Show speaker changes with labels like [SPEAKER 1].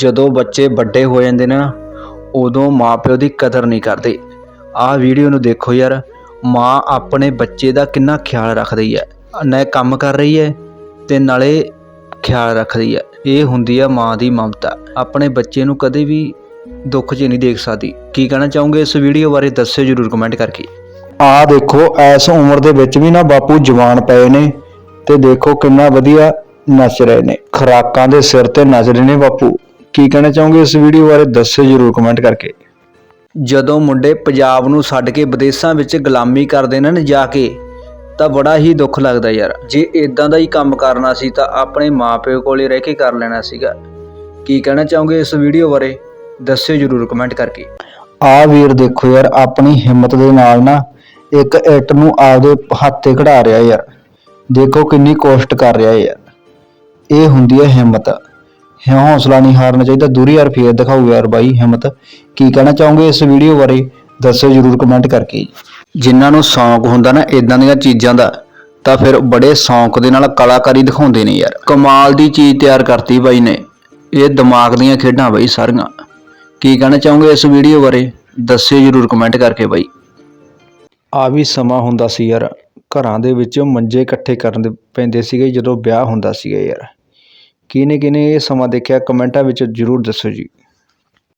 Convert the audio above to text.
[SPEAKER 1] ਜਦੋਂ ਬੱਚੇ ਵੱਡੇ ਹੋ ਜਾਂਦੇ ਨੇ ਨਾ ਉਦੋਂ ਮਾਪਿਓ ਦੀ ਕਦਰ ਨਹੀਂ ਕਰਦੇ। ਆਹ ਵੀਡੀਓ ਨੂੰ ਦੇਖੋ ਯਾਰ, ਮਾਂ ਆਪਣੇ ਬੱਚੇ ਦਾ ਕਿੰਨਾ ਖਿਆਲ ਰੱਖਦੀ ਹੈ। ਨਾ ਕੰਮ ਕਰ ਰਹੀ ਹੈ ਤੇ ਨਾਲੇ ਖਿਆਲ ਰੱਖਦੀ ਹੈ। ਇਹ ਹੁੰਦੀ ਆ ਮਾਂ ਦੀ ਮਮਤਾ। ਆਪਣੇ ਬੱਚੇ ਨੂੰ ਕਦੇ ਵੀ ਦੁੱਖ 'ਚ ਨਹੀਂ ਦੇਖ ਸਕਦੀ। ਕੀ ਕਹਿਣਾ ਚਾਹੋਗੇ ਇਸ ਵੀਡੀਓ ਬਾਰੇ, ਦੱਸਿਓ ਜਰੂਰ ਕਮੈਂਟ ਕਰਕੇ।
[SPEAKER 2] ਆ ਦੇਖੋ, ਐਸ ਉਮਰ ਦੇ ਵਿੱਚ ਵੀ ਨਾ ਬਾਪੂ ਜਵਾਨ ਪਏ ਨੇ ਤੇ ਦੇਖੋ ਕਿੰਨਾ ਵਧੀਆ ਨੱਚ ਰਹੇ ਨੇ। ਖਰਾਕਾਂ ਦੇ ਸਿਰ ਤੇ ਨੱਚ ਰਹੇ ਨੇ ਬਾਪੂ। ਕੀ ਕਹਿਣਾ ਚਾਹੋਗੇ ਇਸ ਵੀਡੀਓ ਬਾਰੇ ਦੱਸਿਓ ਜਰੂਰ ਕਮੈਂਟ ਕਰਕੇ।
[SPEAKER 1] ਜਦੋਂ ਮੁੰਡੇ ਪੰਜਾਬ ਨੂੰ ਛੱਡ ਕੇ ਵਿਦੇਸ਼ਾਂ ਵਿੱਚ ਗੁਲਾਮੀ ਕਰਦੇ ਨੇ ਜਾ ਕੇ ਤਾਂ ਬੜਾ ਹੀ ਦੁੱਖ ਲੱਗਦਾ ਯਾਰ। ਜੇ ਇਦਾਂ ਦਾ ਹੀ ਕੰਮ ਕਰਨਾ ਸੀ ਤਾਂ ਆਪਣੇ ਮਾਪਿਓ ਕੋਲੇ ਰਹਿ ਕੇ ਕਰ ਲੈਣਾ ਸੀਗਾ। ਕੀ ਕਹਿਣਾ ਚਾਹੋਗੇ ਇਸ ਵੀਡੀਓ ਬਾਰੇ? ਦੱਸਿਓ ਜਰੂਰ ਕਮੈਂਟ ਕਰਕੇ।
[SPEAKER 2] ਆ ਵੀਰ ਦੇਖੋ ਯਾਰ ਆਪਣੀ ਹਿੰਮਤ ਦੇ ਨਾਲ ਨਾ ਇੱਕ ਇੱਟ ਨੂੰ ਆਪਦੇ ਹੱਥ ਤੇ ਖੜਾ ਰਿਹਾ ਯਾਰ। ਦੇਖੋ ਕਿੰਨੀ ਕੋਸ਼ਟ ਕਰ ਰਿਹਾ ਯਾਰ। ਇਹ ਹੁੰਦੀ ਹੈ ਹਿੰਮਤ। ਹੌਸਲਾ ਨਹੀਂ ਹਾਰਨਾ ਚਾਹੀਦਾ। ਦੂਰੀ ਯਾਰ ਫੇਰ ਦਿਖਾਓ ਯਾਰ ਬਾਈ, ਹਿੰਮਤ। ਕੀ ਕਹਿਣਾ ਚਾਹੋਗੇ ਇਸ ਵੀਡੀਓ ਬਾਰੇ? ਦੱਸਿਓ ਜਰੂਰ ਕਮੈਂਟ ਕਰਕੇ।
[SPEAKER 1] ਜਿਨ੍ਹਾਂ ਨੂੰ ਸ਼ੌਂਕ ਹੁੰਦਾ ਨਾ ਇਦਾਂ ਦੀਆਂ ਚੀਜ਼ਾਂ ਦਾ, ਤਾਂ ਫਿਰ ਬੜੇ ਸ਼ੌਂਕ ਦੇ ਨਾਲ ਕਲਾਕਾਰੀ ਦਿਖਾਉਂਦੇ ਨੇ ਯਾਰ। ਕਮਾਲ ਦੀ ਚੀਜ਼ ਤਿਆਰ ਕਰਤੀ ਬਾਈ ਨੇ। ਇਹ ਦਿਮਾਗ ਦੀਆਂ ਖੇਡਾਂ ਬਾਈ ਸਾਰੀਆਂ। ਕੀ ਕਹਿਣਾ ਚਾਹੋਗੇ ਇਸ ਵੀਡੀਓ ਬਾਰੇ? ਦੱਸਿਓ ਜਰੂਰ ਕਮੈਂਟ ਕਰਕੇ ਬਾਈ।
[SPEAKER 2] ਆ ਵੀ ਸਮਾਂ ਹੁੰਦਾ ਸੀ ਯਾਰ। ਘਰਾਂ ਦੇ ਵਿੱਚ ਮੰਜੇ ਇਕੱਠੇ ਕਰਨ ਦੇ ਪੈਂਦੇ ਸੀਗੇ ਜਦੋਂ ਵਿਆਹ ਹੁੰਦਾ ਸੀਗਾ ਯਾਰ। ਕਿਹਨੇ ਕਿਹਨੇ ਇਹ ਸਮਾਂ ਦੇਖਿਆ ਕਮੈਂਟਾਂ ਵਿੱਚ ਜਰੂਰ ਦੱਸੋ ਜੀ।